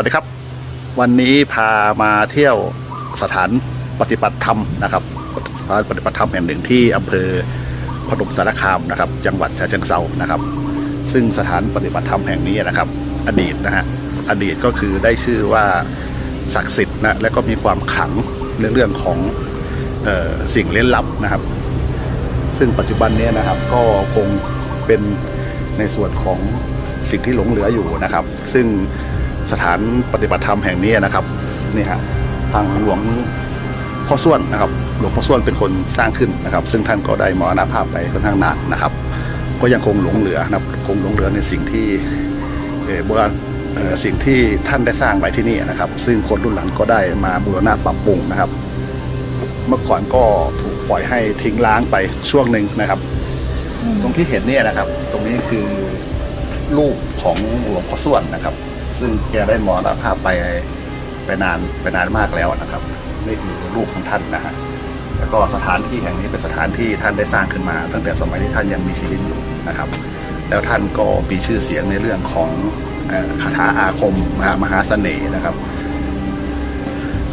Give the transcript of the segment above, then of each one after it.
วัสดีครับ วันนี้พามาเที่ยวสถานปฏิบัติธรรมนะครับสถานปฏิบัติธรรมแห่งหนึ่งที่อำเภอพนมสารคามนะครับ จังหวัดฉะเชิงเทรานะครับ ซึ่งสถานปฏิบัติธรรมแห่งนี้นะครับ อดีตนะฮะอดีตก็คือได้ชื่อว่าศักดิ์สิทธิ์นะและก็มีความขลังในเรื่องของออสิ่งเล่นลับนะครับ ซึ่งปัจจุบันนี้นะครับก็คงเป็นในส่วนของสิ่งที่หลงเหลืออยู่นะครับ ซึ่ง สถานปฏิบัติธรรมแห่งนี้นะครับนี่ฮะทางหลวงพ่อส่วนนะครับ หลวงพ่อส่วนเป็นคนสร้างขึ้นนะครับ ซึ่งท่านก็ได้มรณภาพไปค่อนข้างนานนะครับ ก็ยังคงหลงเหลือนะครับคงหลงเหลือในสิ่งที่เอ่อโบราณเอ่อสิ่งที่ท่านได้สร้างไว้ที่นี่นะครับ ซึ่งคนรุ่นหลังก็ได้มาบูรณะปรับปรุงนะครับ เมื่อก่อนก็ถูกปล่อยให้ทิ้งล้างไปช่วงหนึ่งนะครับ ตรงที่เห็นเนี่ยนะครับ ตรงนี้คือรูปของหลวงพ่อส่วนนะครับ ซึ่งแกได้มรณภาพไปไปนานไปนานมากแล้วนะครับนี่คือรูปของท่านนะฮะแล้วก็สถานที่แห่งนี้เป็นสถานที่ท่านได้สร้างขึ้นมา ตั้งแต่สมัยที่ท่านยังมีชีวิตอยู่นะครับ แล้วท่านก็มีชื่อเสียงในเรื่องของคาถาอาคมมหามหาเสน่ห์นะครับ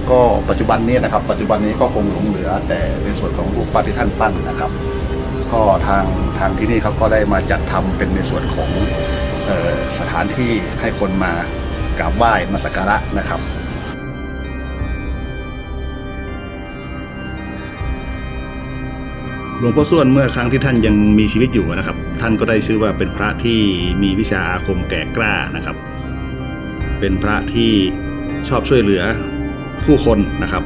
ก็ปัจจุบันนี้นะครับ ปัจจุบันนี้ก็คงหลงเหลือ แต่ในส่วนของรูปปั้นที่ท่านปั้นนะครับ ก็ทางทางที่นี่เขาก็ได้มาจัดทำเป็นในส่วนของออสถานที่ให้คนมากราบไหว้มาสักการะนะครับหลวงพ่อส่วนเมื่อครั้งที่ท่านยังมีชีวิตอยู่นะครับ ท่านก็ได้ชื่อว่าเป็นพระที่มีวิชาอาคมแก่กล้านะครับ เป็นพระที่ชอบช่วยเหลือผู้คนนะครับ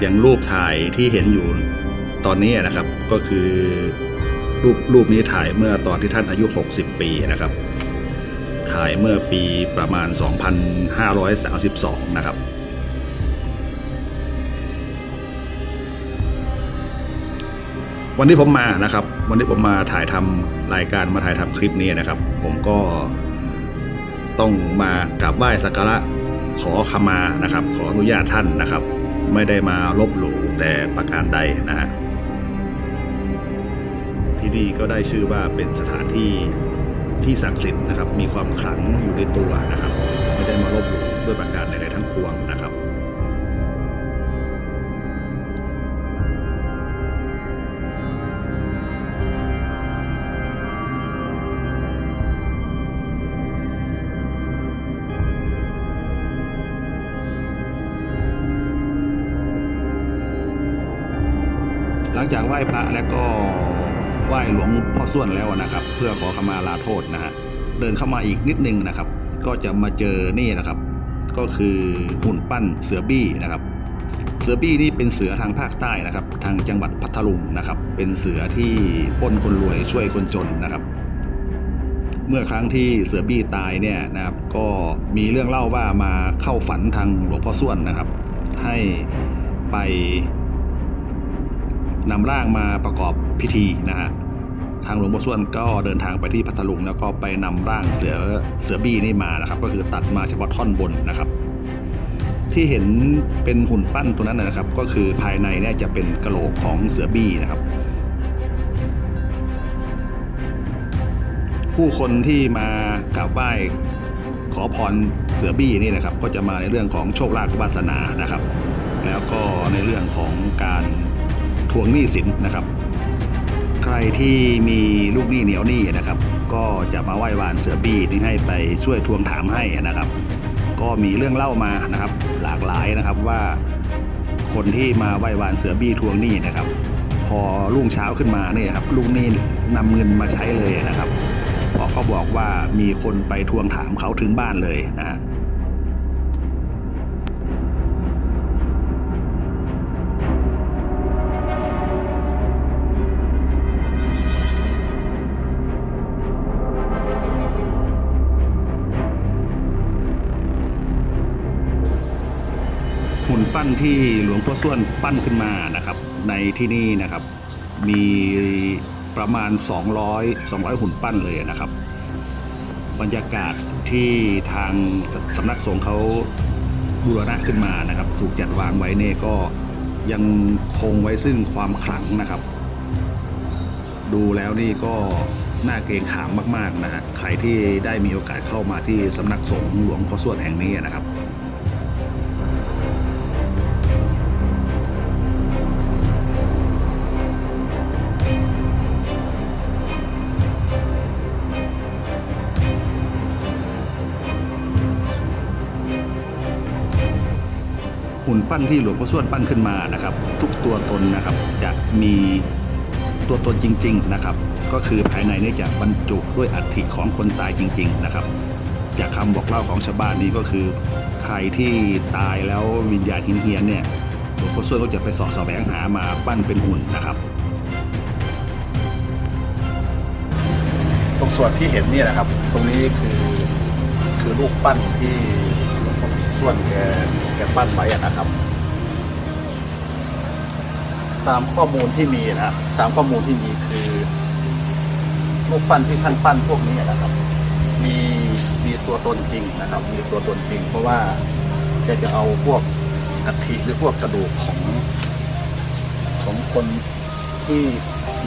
อย่างรูปถ่ายที่เห็นอยู่ตอนนี้นะครับ ก็คือรูปรูปนี้ถ่ายเมื่อตอนที่ท่านอายุ 60 ปีนะครับ ถ่ายเมื่อปีประมาณ 2532 นะครับ วันที่ผมมานะครับ วันที่ผมมาถ่ายทำรายการมาถ่ายทำคลิปนี้นะครับ ผมก็ต้องมากราบไหว้สักการะขอขมานะครับ ขออนุญาตท่านนะครับ ไม่ได้มาลบหลู่แต่ประการใดนะฮะ ที่นี่ก็ได้ชื่อว่าเป็นสถานที่ที่ศักดิ์สิทธิ์นะครับ มีความขลังอยู่ในตัวนะครับ ไม่ได้มาลบหลู่ด้วยประการใดๆทั้งปวงนะครับหลังจากไหว้พระแล้วก็ ไหว้หลวงพ่อส่วนแล้วนะครับ เพื่อขอขมาลาโทษนะฮะเดินเข้ามาอีกนิดนึงนะครับ ก็จะมาเจอนี่นะครับ ก็คือหุ่นปั้นเสือบี้นะครับ เสือบี้นี่เป็นเสือทางภาคใต้นะครับ ทางจังหวัดพัทลุงนะครับ เป็นเสือที่ป้นคนรวยช่วยคนจนนะครับ เมื่อครั้งที่เสือบี้ตายเนี่ยนะครับ ก็มีเรื่องเล่าว่ามาเข้าฝันทางหลวงพ่อส่วนนะครับ ให้ไป นำร่างมาประกอบพิธีนะฮะทางหลวงพ่อส่วนก็เดินทางไปที่พัทลุงแล้วก็ไปนำร่างเสือเสือบี้นี่มานะครับ ก็คือตัดมาเฉพาะท่อนบนนะครับ ที่เห็นเป็นหุ่นปั้นตัวนั้นนะครับ ก็คือภายในเนี่ยจะเป็นกระโหลกของเสือบี้นะครับ ผู้คนที่มากราบไหว้ขอพรเสือบี้นี่นะครับ ก็จะมาในเรื่องของโชคลาภวาสนานะครับ แล้วก็ในเรื่องของการ ทวงหนี้สินนะครับ ใครที่มีลูกหนี้เหนียวหนี้นะครับ ก็จะมาไหว้วานเสือบี้ที่ให้ไปช่วยทวงถามให้นะครับ ก็มีเรื่องเล่ามานะครับ หลากหลายนะครับว่าคนที่มาไหว้วานเสือบี้ทวงหนี้นะครับ พอรุ่งเช้าขึ้นมาเนี่ยครับลูกหนี้นำเงินมาใช้เลยนะครับพราะเขาบอกว่ามีคนไปทวงถามเขาถึงบ้านเลยนะฮะ หุ่นปั้นที่หลวงพ่อส่วนปั้นขึ้นมานะครับ ในที่นี่นะครับ มีประมาณ 200 200 หุ่นปั้นเลยนะครับ บรรยากาศที่ทางสำนักสงฆ์เขาบูรณะขึ้นมานะครับ ถูกจัดวางไว้เนี่ยก็ยังคงไว้ซึ่งความขลังนะครับ ดูแล้วนี่ก็น่าเกรงขามมาก ๆ นะฮะใครที่ได้มีโอกาสเข้ามาที่สำนักสงฆ์หลวงพ่อสวดแห่งนี้นะครับ ปั้นที่หลวงพ่อส้วนปั้นขึ้นมานะครับ ทุกตัวตนนะครับจะมีตัวตนจริง ๆนะครับ ก็คือภายในนี่จะบรรจุด้วยอัฐิของคนตายจริง ๆ นะครับ จากคำบอกเล่าของชาวบ้านนี้ก็คือ ใครที่ตายแล้ววิญญาณหินเฮียนเนี่ยหลวงพ่อส้วนก็จะไปสอบแสวงหามาปั้นเป็นหุ่นนะครับตรงส่วนที่เห็นเนี่ยนะครับ ตรงนี้คือคือรูปปั้นที่ ส่วนแกแกปั้นไว้อะนะครับ ตามข้อมูลที่มีนะตามข้อมูลที่มีคือรูปปั้นที่ท่านปั้นพวกนี้นะครับ มีมีตัวตนจริงนะครับ มีตัวตนจริง เพราะว่าแกจะเอาพวกอัฐิหรือพวกกระดูกของของคนที่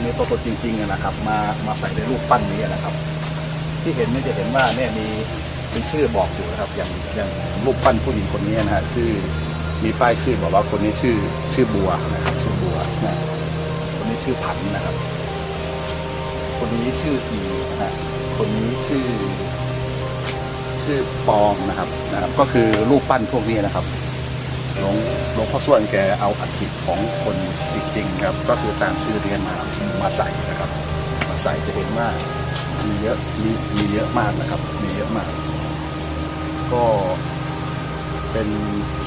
มีตัวตนจริงๆนะครับ มามาใส่ในรูปปั้นนี้นะครับ ที่เห็นนี่จะเห็นว่าเนี่ยมี เป็นชื่อบอกอยู่นะครับอย่างอย่างรูปปั้นผู้หญิงคนนี้นะฮะชื่อมีป้ายชื่อบอกว่าคนนี้ชื่อชื่อบัวนะครับชื่อบัวนะคนนี้ชื่อผันนะครับ คนนี้ชื่ออีนะฮะคนนี้ชื่อ ชื่อปองนะครับนะครับ ก็คือรูปปั้นพวกนี้นะครับหลวงหลวงพ่อส่วนแกเอาอัฐิของคนจริงๆครับ ก็คือตามชื่อเรียนมามาใส่นะครับ มาใส่จะเห็นว่ามีเยอะมีมีเยอะมากนะครับ มีเยอะมาก ก็เป็น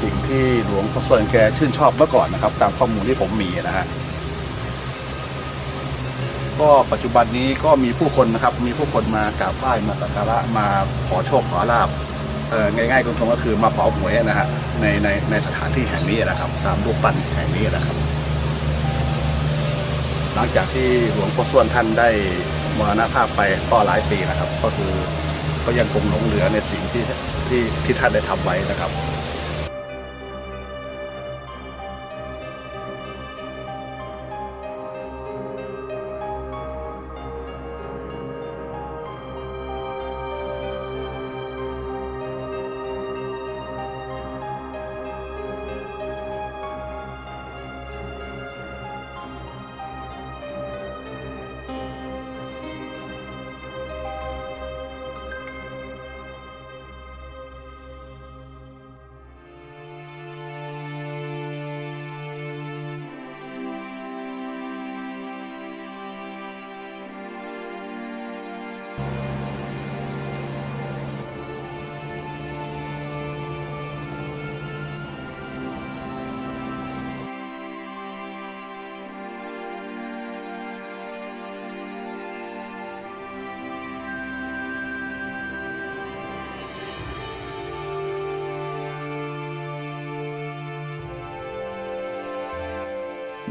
สิ่งที่หลวงพ่อส่วนแกชื่นชอบเมื่อก่อนนะครับ ตามข้อมูลที่ผมมีนะฮะก็ปัจจุบันนี้ก็มีผู้คนนะครับ มีผู้คนมากราบไหว้มาสักการะมาขอโชคขอลาบเออง่ายๆตรงๆก็คือมาเผาหวยนะฮะในในในสถานที่แห่งนี้นะครับ ตามรูปปั้นแห่งนี้นะครับ หลังจากที่หลวงพ่อส่วนท่านได้มรณภาพไปก็หลายปีนะครับ ก็คือก็ยังคงหลงเหลือในสิ่งที่ ที่ที่ท่านได้ทำไว้นะครับ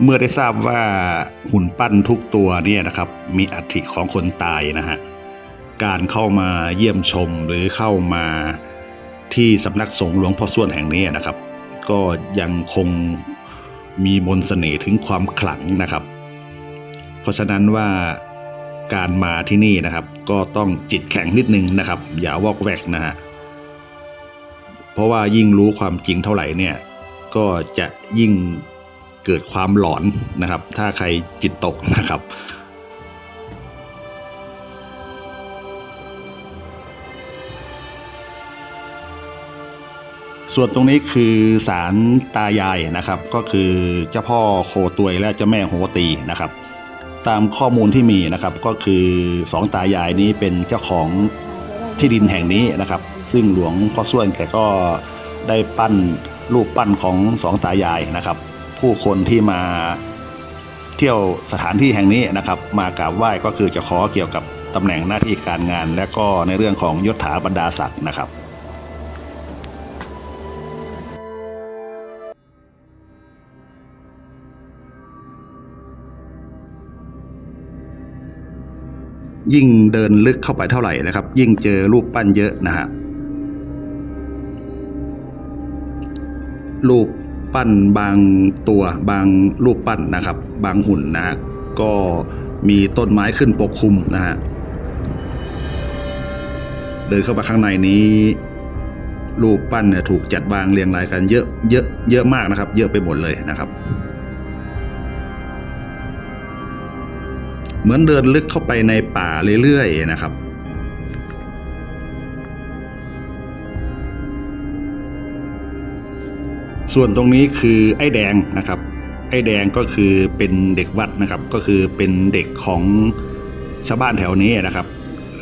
เมื่อได้ทราบว่าหุ่นปั้นทุกตัวเนี่ยนะครับ มีอัฐิของคนตายนะฮะการเข้ามาเยี่ยมชมหรือเข้ามาที่สำนักสงฆ์หลวงพ่อส่วนแห่งนี้นะครับ ก็ยังคงมีมนต์เสน่ห์ถึงความขลังนะครับ เพราะฉะนั้นว่าการมาที่นี่นะครับ ก็ต้องจิตแข็งนิดนึงนะครับ อย่าวอกแวกนะฮะเพราะว่ายิ่งรู้ความจริงเท่าไหร่เนี่ย ก็จะยิ่ง เกิดความหลอนนะครับ ถ้าใครจิตตกนะครับส่วนตรงนี้คือศาลตายายนะครับ ก็คือเจ้าพ่อโคตวยและเจ้าแม่โหตีนะครับ ตามข้อมูลที่มีนะครับก็คือสองตายายนี้เป็นเจ้าของที่ดินแห่งนี้นะครับ ซึ่งหลวงพ่อส่วนแกก็ได้ปั้นรูปปั้นของสองตายายนะครับ ผู้คนที่มาเที่ยวสถานที่แห่งนี้นะครับ มากราบไหว้ก็คือจะขอเกี่ยวกับตำแหน่งหน้าที่การงาน และก็ในเรื่องของยศถาบรรดาศักดิ์นะครับยิ่งเดินลึกเข้าไปเท่าไหร่นะครับ ยิ่งเจอรูปปั้นเยอะนะฮะรูป ปั้นบางตัวบางรูปปั้นนะครับ บางหุ่นนะฮะก็มีต้นไม้ขึ้นปกคลุมนะฮะเดินเข้ามาข้างในนี้ รูปปั้นเนี่ยถูกจัดวางเรียงรายกันเยอะเยอะเยอะมากนะครับ เยอะไปหมดเลยนะครับ เหมือนเดินลึกเข้าไปในป่าเรื่อยๆนะครับ ส่วนตรงนี้คือไอ้แดงนะครับ ไอ้แดงก็คือเป็นเด็กวัดนะครับ ก็คือเป็นเด็กของชาวบ้านแถวนี้นะครับ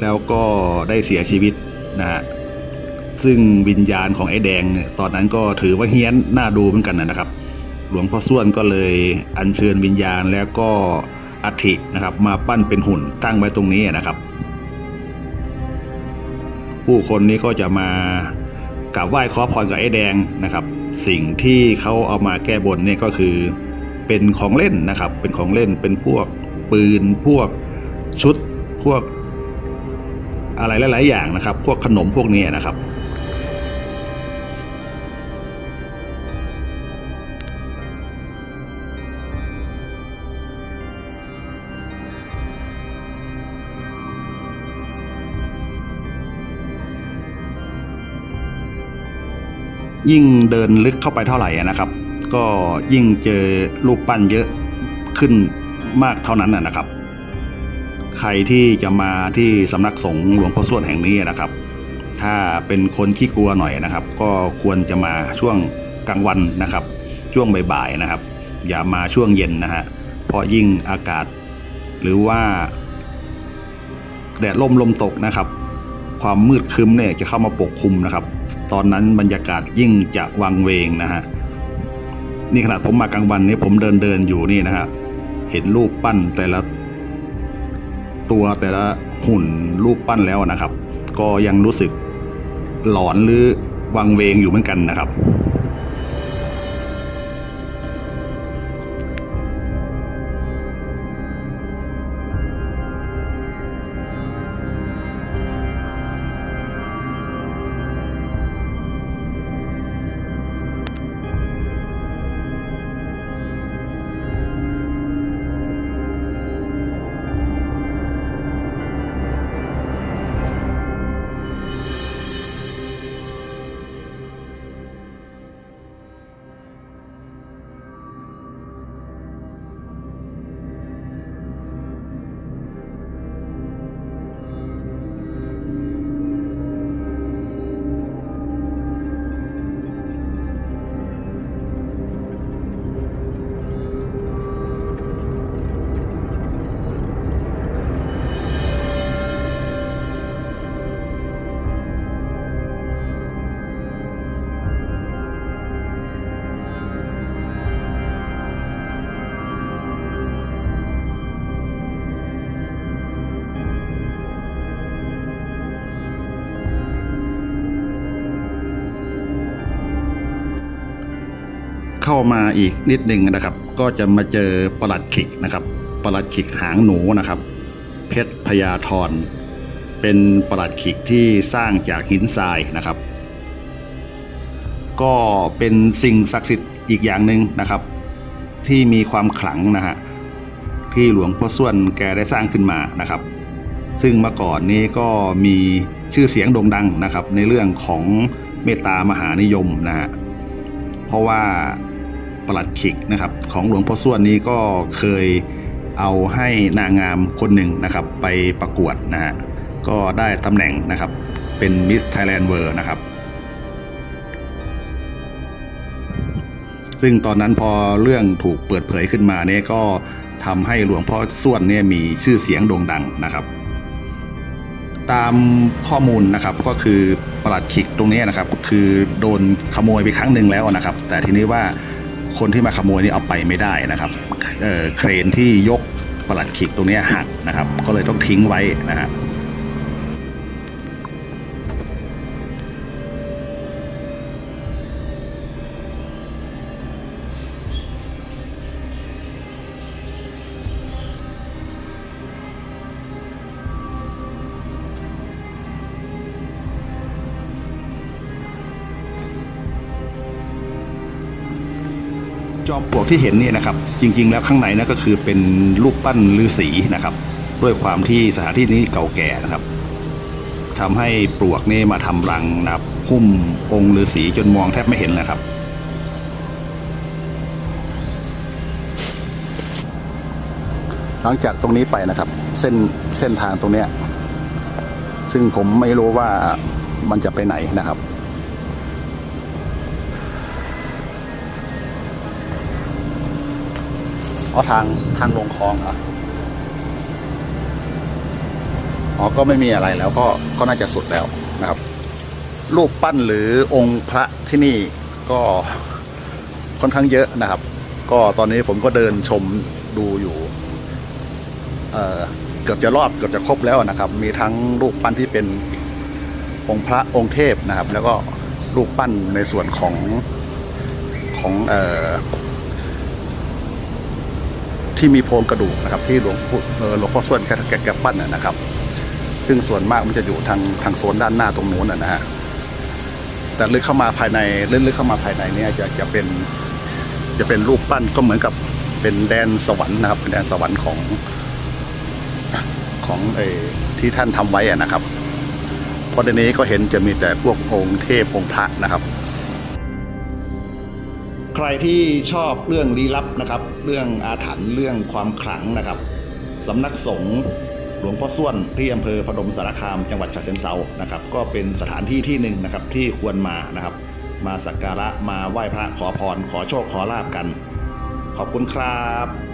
แล้วก็ได้เสียชีวิตนะฮะซึ่งวิญญาณของไอ้แดงเนี่ยตอนนั้นก็ถือว่าเฮี้ยนน่าดูเหมือนกันนะครับ หลวงพ่อส้วนก็เลยอัญเชิญวิญญาณแล้วก็อัฐินะครับ มาปั้นเป็นหุ่นตั้งไว้ตรงนี้นะครับ ผู้คนนี้ก็จะมา กราบไหว้ขอพรกับไอ้แดงนะครับ สิ่งที่เขาเอามาแก้บนเนี่ยก็คือ เป็นของเล่นนะครับ เป็นของเล่นเป็นพวกปืนพวกชุดพวกอะไรหลาย ๆ อย่างนะครับ พวกขนมพวกนี้นะครับ ยิ่งเดินลึกเข้าไปเท่าไหร่นะครับ ก็ยิ่งเจอรูปปั้นเยอะขึ้นมากเท่านั้นนะนะครับ ใครที่จะมาที่สำนักสงฆ์หลวงพ่อส้วนแห่งนี้นะครับ ถ้าเป็นคนขี้กลัวหน่อยนะครับ ก็ควรจะมาช่วงกลางวันนะครับ ช่วงบ่ายๆนะครับ อย่ามาช่วงเย็นนะฮะเพราะยิ่งอากาศ หรือว่า แดดล่มลมตกนะครับ ความมืดครึ้มเนี่ยจะเข้ามาปกคลุมนะครับ ตอนนั้นบรรยากาศยิ่งจะวังเวงนะฮะนี่ขนาดผมมากลางวันนี่ผมเดินเดินอยู่นี่นะฮะเห็นรูปปั้นแต่ละตัวแต่ละหุ่นรูปปั้นแล้วนะครับ ก็ยังรู้สึกหลอนหรือวังเวงอยู่เหมือนกันนะครับ มาอีกนิดหนึ่งนะครับ ก็จะมาเจอประหลัดขิกนะครับประหลัดขิกหางหนูนะครับ เพชรพญาธรเป็นประหลัดขิกที่สร้างจากหินทรายนะครับ ก็เป็นสิ่งศักดิ์สิทธิ์อีกอย่างหนึ่งนะครับ ที่มีความขลังนะฮะที่หลวงพ่อส้วนแกได้สร้างขึ้นมานะครับ ซึ่งเมื่อก่อนนี้ก็มีชื่อเสียงโด่งดังนะครับ ในเรื่องของเมตตามหานิยมนะฮะเพราะว่า ประหลัดขิกนะครับ ของหลวงพ่อส้วนนี้ก็เคยเอาให้นางงามคนหนึ่งนะครับ ไปประกวดนะฮะก็ได้ตำแหน่งนะครับ เป็นมิสไทยแลนด์เวิร์นะครับ ซึ่งตอนนั้นพอเรื่องถูกเปิดเผยขึ้นมาเนี่ยก็ทำให้หลวงพ่อส้วนเนี่ยมีชื่อเสียงโด่งดังนะครับ ตามข้อมูลนะครับก็คือประหลัดขิกตรงนี้นะครับ คือโดนขโมยไปครั้งหนึ่งแล้วนะครับ แต่ทีนี้ว่า คนที่มาขโมยนี่เอาไปไม่ได้นะครับเเครนที่ยกประหลัดขิกตรงนี้หักนะครับ ก็เลยต้องทิ้งไว้นะฮะ จอมปลวกที่เห็นเนี่ยนะครับ จริง ๆ แล้วข้างในนั่นก็คือเป็นรูปปั้นฤาษีนะครับ ด้วยความที่สถานที่นี้เก่าแก่นะครับทำให้ปลวกนี่มาทำรังนะครับหุ้มองค์ฤาษีจนมองแทบไม่เห็นเลยครับหลังจากตรงนี้ไปนะครับ เส้นเส้นทางตรงเนี้ยซึ่งผมไม่รู้ว่ามันจะไปไหนนะครับ เอาทางทางลงคลองเหรออ๋อก็ไม่มีอะไรแล้วก็ก็น่าจะสุดแล้วนะครับ รูปปั้นหรือองค์พระที่นี่ก็ค่อนข้างเยอะนะครับ ก็ตอนนี้ผมก็เดินชมดูอยู่เออเกือบจะรอบเกือบจะครบแล้วนะครับ มีทั้งรูปปั้นที่เป็นองค์พระองค์เทพนะครับ แล้วก็รูปปั้นในส่วนของของเอ่อ ที่มีโพรงกระดูกนะครับที่หลวงปู่อหลวงพ่อส่วนแกแกแกปั้นนะนะครับ ซึ่งส่วนมากมันจะอยู่ทางทางโซนด้านหน้าตรงนู้นนะนะฮะแต่ลึกเข้ามาภายในลึกๆเข้ามาภายในเนี่ยจะจะเป็นจะเป็นรูปปั้นก็เหมือนกับเป็นแดนสวรรค์นะครับเป็นแดนสวรรค์ของของเออที่ท่านทำไว้นะครับเพราะในนี้ก็เห็นจะมีแต่พวกองค์เทพองค์พระนะครับ ใครที่ชอบเรื่องลี้ลับนะครับ เรื่องอาถรรพ์เรื่องความขลังนะครับสำนักสงฆ์หลวงพ่อส้วนที่อำเภอพนมสารคาม จังหวัดฉะเชิงเซานะครับ ก็เป็นสถานที่ที่หนึ่งนะครับที่ควรมานะครับ มาสักการะมาไหว้พระขอพรขอโชคขอลาบกัน ขอบคุณครับ